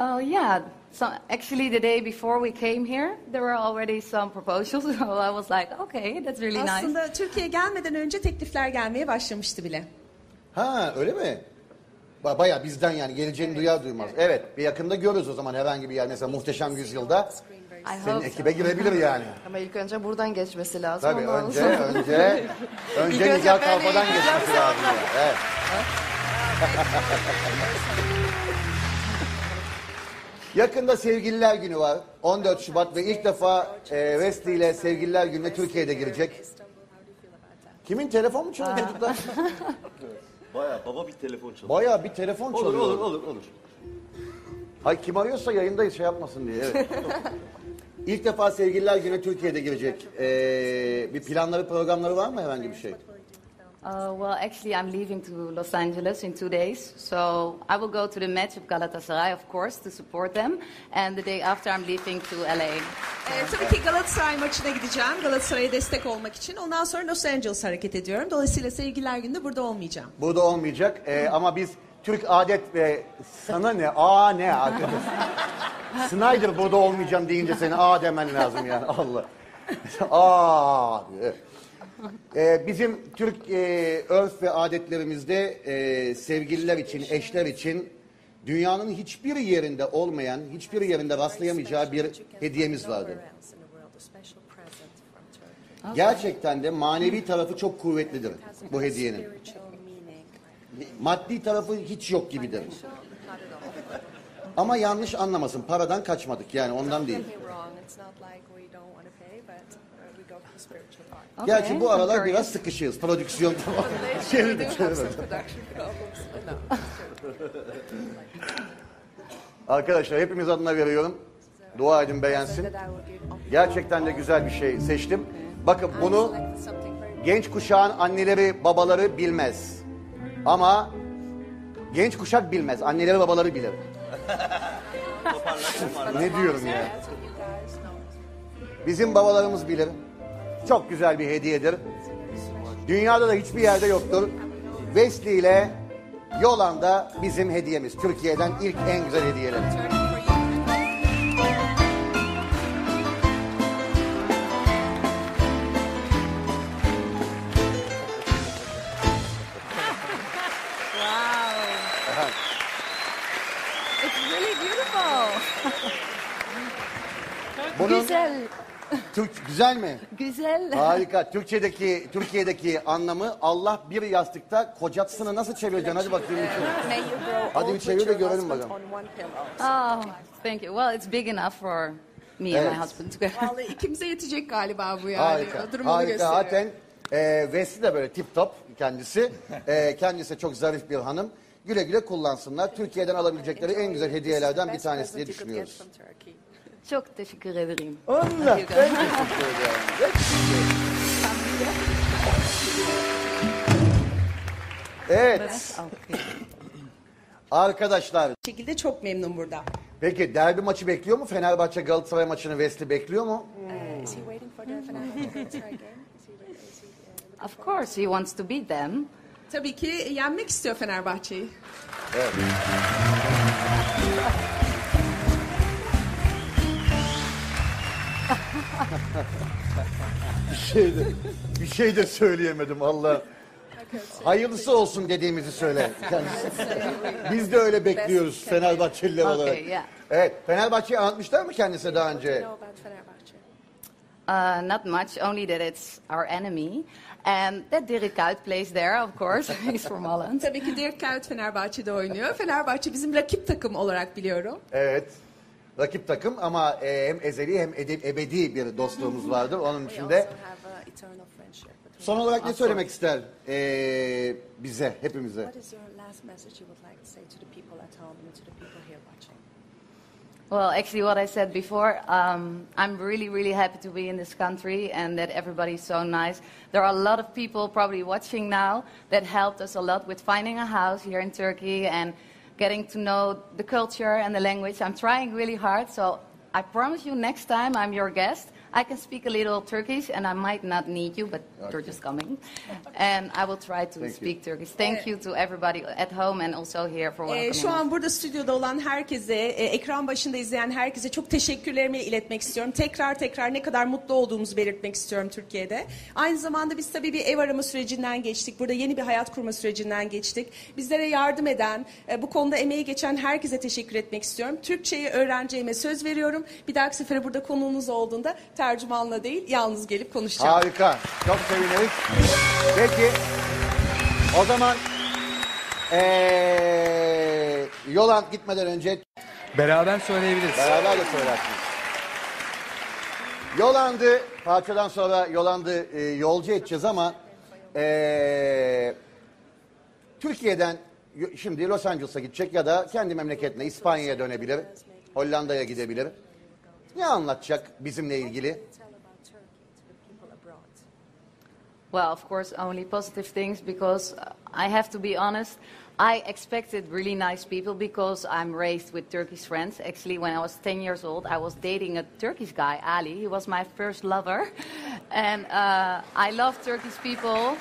Oh yeah. So actually, the day before we came here, there were already some proposals. So I was like, okay, that's really nice. Aslında Türkiye'ye gelmeden önce teklifler gelmeye başlamıştı bile. Ha öyle mi? Ba- Bayağı bizden yani geleceğini duyar duymaz. Evet bir yakında görürüz o zaman herhangi bir yer. Mesela Muhteşem Yüzyılda I senin hope so. ekibe girebilir yani. Ama ilk önce buradan geçmesi lazım. Tabii ondan önce sonra- önce önce önce Nigar ben Kalfa'dan eğileceğim, geçmesi lazım. yani. Evet. Yakında Sevgililer Günü var. 14 Şubat ve ilk defa e, Wesley ile Sevgililer Günü'ne Türkiye'de girecek. Kimin telefon mu çalıyor çocuklar? Baya baba bir telefon çalıyor. Bayağı bir telefon Olur çalıyor. olur olur olur. Hay kim arıyorsa yayındayız şey yapmasın diye. Evet. İlk defa Sevgililer Günü Türkiye'de girecek. Ee, bir planları programları var mı herhangi bir şey? Uh, well, actually, I'm leaving to Los Angeles in two days. So I will go to the match of Galatasaray, of course, to support them. And the day after, I'm leaving to LA. Ee, tabii ki Galatasaray maçına gideceğim. Galatasaray'a destek olmak için. Ondan sonra Los Angeles hareket ediyorum. Dolayısıyla sevgililer günde burada olmayacağım. Burada olmayacak. Ee, ama biz Türk adet ve sana ne? Aa ne arkadaş? Snyder burada olmayacağım deyince seni aa demen lazım yani. Allah. aa. diye. Ee, bizim Türk e, örf ve adetlerimizde e, sevgililer için, eşler için dünyanın hiçbir yerinde olmayan, hiçbir yerinde rastlayamayacağı bir hediyemiz vardır. Gerçekten de manevi tarafı çok kuvvetlidir bu hediyenin. Maddi tarafı hiç yok gibidir. Ama yanlış anlamasın paradan kaçmadık yani ondan değil. Gerçi bu aralar Okay. biraz sıkışığız. Prodüksiyon tamam. Çevirdik çevirdik. Arkadaşlar hepimiz adına veriyorum. Dua edin beğensin. Gerçekten de güzel bir şey seçtim. Bakın bunu genç kuşağın anneleri babaları bilmez. Ama genç kuşak bilmez. Anneleri babaları bilir. ne diyorum ya? Bizim babalarımız bilir. Çok güzel bir hediyedir. Dünyada da hiçbir yerde yoktur. Wesley ile Yolanda bizim hediyemiz. Türkiye'den ilk en güzel hediyeler. It's really beautiful. Bunun Güzel. Türk güzel mi? Güzel. Harika. Türkçedeki Türkiye'deki anlamı Allah bir yastıkta kocatsını nasıl çevireceksin? Hadi bakayım. bir çevir. Hadi bir çevir de görelim bakalım. Oh, thank you. Well, it's big enough for me and Evet. my husband together. Vallahi ikimize yetecek galiba bu yani. Harika. Durumunu Harika. gösteriyor. Zaten e, Wesley de böyle tip top kendisi. E, kendisi çok zarif bir hanım. Güle güle kullansınlar. Türkiye'den alabilecekleri en güzel hediyelerden bir tanesi diye düşünüyoruz. Çok teşekkür ederim. Allah ben teşekkür ederim. Evet arkadaşlar Bu şekilde çok memnun burada. peki derbi maçı bekliyor mu? Fenerbahçe Galatasaray maçını Wesley bekliyor mu? Of course, he wants to beat them. Tabii ki yenmek istiyor Fenerbahçe'yi. Evet. Şey de bir şey de söyleyemedim Allah. Hayırlısı olsun dediğimizi söyle kendisi. Biz de öyle bekliyoruz Fenerbahçeliler Okay, olarak. yeah. Evet, Fenerbahçe'yi anlatmışlar mı kendisi daha önce? Uh, not much, only that it's our enemy. And that Dirk Kuyt plays there, of course. He's from Holland. Tabii ki Dirk Kuyt Fenerbahçe'de oynuyor. Fenerbahçe bizim rakip takım olarak biliyorum. Evet. Rakip takım ama e, hem ezeli hem ebedi bir dostluğumuz vardır. Onun için de son olarak ne söylemek ister e, bize, hepimize? What is your last message you would like to say to the people at home and to the people here watching? Well, actually, what I said before, um, I'm really, really happy to be in this country and that everybody's so nice. There are a lot of people probably watching now that helped us a lot with finding a house here in Turkey and getting to know the culture and the language. I'm trying really hard, so I promise you next time I'm your guest, I can speak a little Turkish, and I might not need you, but you're just coming. And I will try to Thank you. speak Turkish. Thank you to everybody at home and also here for Ee, welcoming şu us. an burada stüdyoda olan herkese, e, ekran başında izleyen herkese çok teşekkürlerimi iletmek istiyorum. Tekrar tekrar ne kadar mutlu olduğumuzu belirtmek istiyorum Türkiye'de. Aynı zamanda biz tabii bir ev arama sürecinden geçtik. Burada yeni bir hayat kurma sürecinden geçtik. Bizlere yardım eden, e, bu konuda emeği geçen herkese teşekkür etmek istiyorum. Türkçeyi öğreneceğime söz veriyorum. Bir dahaki sefere burada konuğunuz olduğunda tercümanla değil, yalnız gelip konuşacağım. Harika. Çok seviniriz. Peki. O zaman ee, Yolan gitmeden önce Beraber söyleyebiliriz. beraber de söylersiniz. Yolandı. Parçadan sonra Yolandı e, yolcu edeceğiz ama ee, Türkiye'den şimdi Los Angeles'a gidecek ya da kendi memleketine İspanya'ya dönebilir. Hollanda'ya gidebilir. Ne anlatacak bizimle ilgili? Well, of course, only positive things because uh, I have to be honest. I expected really nice people because I'm raised with Turkish friends. Actually, when I was 10 years old, I was dating a Turkish guy, Ali. He was my first lover. And uh, I love Turkish people.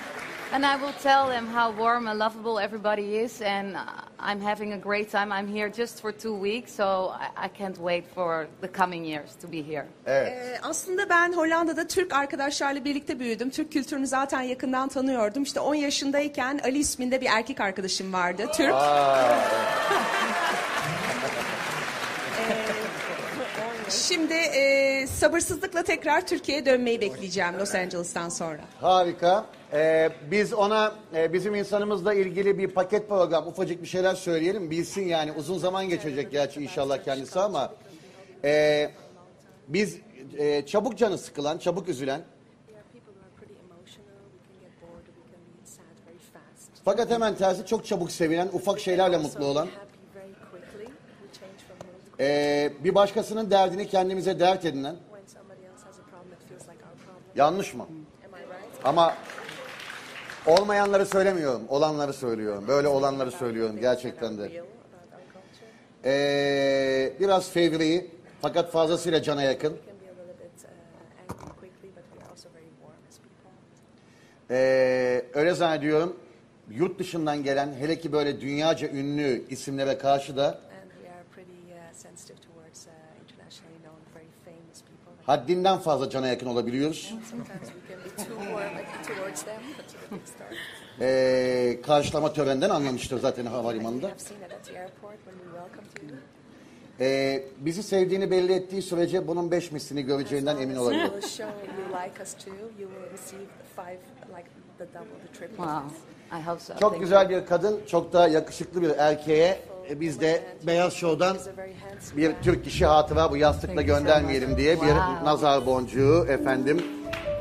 And I will tell them how warm and lovable everybody is. And uh, I'm having a great time. I'm here just for two weeks, so I, I can't wait for the coming years to be here. Evet. Ee, aslında ben Hollanda'da Türk arkadaşlarla birlikte büyüdüm. Türk kültürünü zaten yakından tanıyordum. İşte 10 yaşındayken Ali isminde bir erkek arkadaşım vardı. Türk. Ee, Şimdi e, sabırsızlıkla tekrar Türkiye'ye dönmeyi bekleyeceğim Los Angeles'tan sonra. Harika. Ee, biz ona e, bizim insanımızla ilgili bir paket program, ufacık bir şeyler söyleyelim. Bilsin yani uzun zaman geçecek gerçi inşallah kendisi ama e, biz e, çabuk canı sıkılan, çabuk üzülen fakat hemen tersi çok çabuk sevinen, ufak şeylerle mutlu olan, be happy very quickly. We change from mood to e, bir başkasının derdini kendimize dert edinen, yanlış mı? Ama olmayanları söylemiyorum, olanları söylüyorum. Böyle olanları söylüyorum gerçekten de. Ee, biraz fevri fakat fazlasıyla cana yakın. Uh. Ee, öyle zannediyorum yurt dışından gelen hele ki böyle dünyaca ünlü isimlere karşı da And we are pretty uh, sensitive towards uh, internationally known, very famous people. Haddinden fazla cana yakın olabiliyoruz. Ee, karşılama töreninden anlamıştır zaten havalimanında. Ee, bizi sevdiğini belli ettiği sürece bunun beş mislini göreceğinden emin olabilir. Wow, I hope so. Çok güzel bir kadın, çok da yakışıklı bir erkeğe e, biz de Beyaz Show'dan bir. Türk kişi hatıra bu yastıkla göndermeyelim diye bir Wow. nazar boncuğu efendim.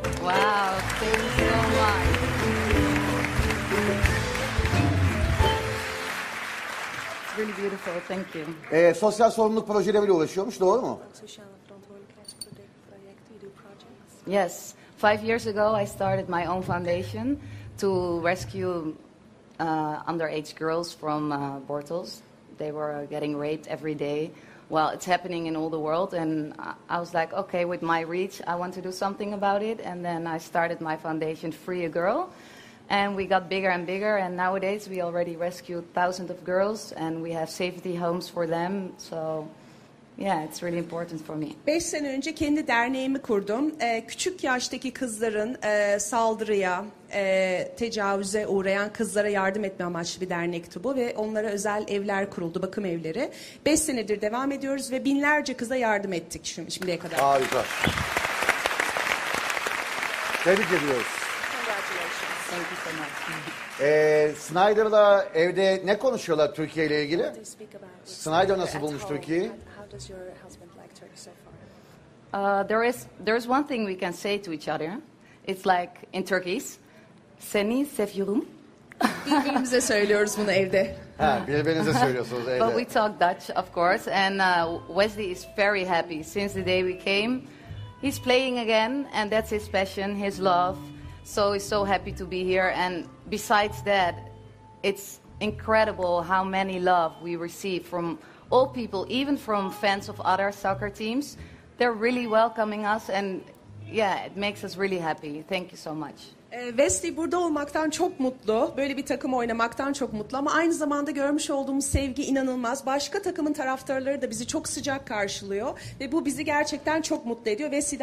Wow, thank you so much. It's really beautiful, thank you. Ee, sosyal sorumluluk projeleriyle uğraşıyormuş, doğru mu? Sociale verantwoordelijkheidsprojecten, you do projects. Yes, five years ago I started my own foundation to rescue uh, underage girls from uh, brothels. They were getting raped every day. Well, it's happening in all the world, and I- was like, okay, with my reach, I want to do something about it. And then I started my foundation, Free a Girl, and we got bigger and bigger. And nowadays, we already rescued thousands of girls, and we have safety homes for them. So, yeah, it's really important for me. Beş sene önce kendi derneğimi kurdum. Ee, küçük yaştaki kızların e, saldırıya, e, tecavüze uğrayan kızlara yardım etme amaçlı bir dernekti bu ve onlara özel evler kuruldu, bakım evleri. Beş senedir devam ediyoruz ve binlerce kıza yardım ettik şimdi, şimdiye kadar. Harika. Tebrik ediyoruz. Congratulations. Thank you so much. Ee, Snyder'la evde ne konuşuyorlar Türkiye ile ilgili? Snyder nasıl bulmuş? Türkiye'yi? Uh, there is there's one thing we can say to each other. It's like in Turkish, "Seni seviyorum," Birbirimize söylüyoruz bunu evde. Ha, birbirinize söylüyorsunuz evde. but we talk Dutch, of course. And uh, Wesley is very happy since the day we came. He's playing again, and that's his passion, his love. So he's so happy to be here. And besides that, it's incredible how many love we receive from all people, even from fans of other soccer teams. They're really welcoming us, and yeah, it makes us really happy. Thank you so much. Ee, Wesley burada olmaktan çok mutlu. Böyle bir takım oynamaktan çok mutlu ama aynı zamanda görmüş olduğumuz sevgi inanılmaz. Başka takımın taraftarları da bizi çok sıcak karşılıyor ve bu bizi gerçekten çok mutlu ediyor. Wesley